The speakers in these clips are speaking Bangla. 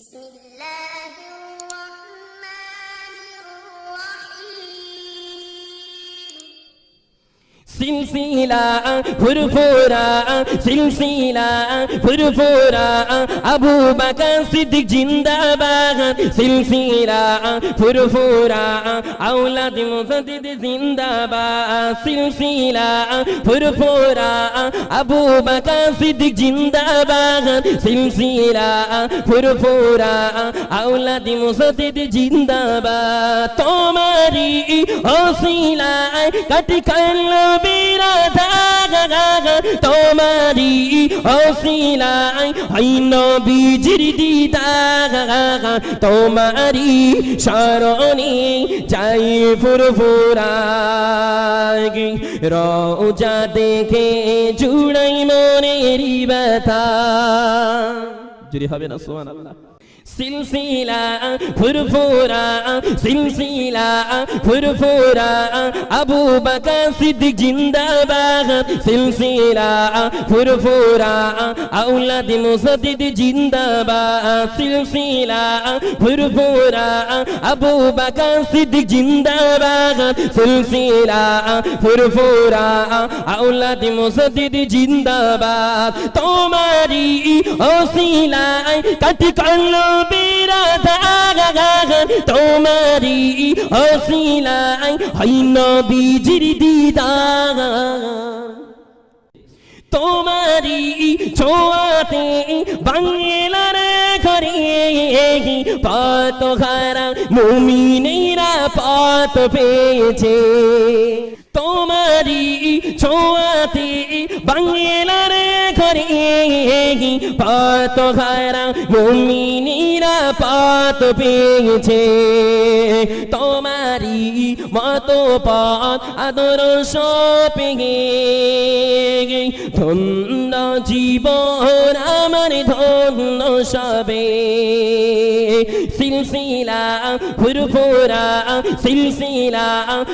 بسم الله সিলসিলা, ফুরফুরা সিলসিলা, ফুরফুরা, আবু বকর সিদ্দিক জিন্দাবাদ, সিলসিলা, ফুরফুরা, আওলাদ মুসাদ্দিদ জিন্দাবাদ, সিলসিলা, ফুরফুরা, আবু বকর সিদ্দিক জিন্দাবাদ, সিলসিলা, ফুরফুরা, আওলাদ মুসাদ্দিদ জিন্দাবাদ। তোমারি ওসিলায় তোমারি শরণে যাই ফুরফুরা রোজা দেখে জুড়াই মনেরি ব্যথা। জুড়ি হবে না সোহান সিলসিলা, ফুরফুরা সিলসিলা, ফুরফুরা, আবু বকর সিদ্দিক জিন্দাবাদ, সিলসিলা, ফুরফুরা আওলাদ মুসাদ্দিদ জিন্দাবাদ, সিলসিলা, ফুরফুরা, আবু বকর সিদ্দিক জিন্দাবাদ, সিলসিলা, ফুরফুরা আওলাদ মুসাদ্দিদ জিন্দাবাদ। তোমারি ওসিলায় কাটি বিরাধা তোমারি ওসিলায় হইন বিজির দিদা তোমারি ছোয়াতে বাংলার ঘরে পাত ঘরা মুমিনেরা পাত পেয়েছে। তোমারি ছোয়াতে বাংলার ঘরে পাত ঘরা মুমিনেরা পাত পেয়েছে। তোমারি মত পথ আদর্শ পেয়ে ধন্য জীবন আমার, ধন্য সবে। সিলসিলা ফুরফুরা সিলসিলা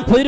ফুর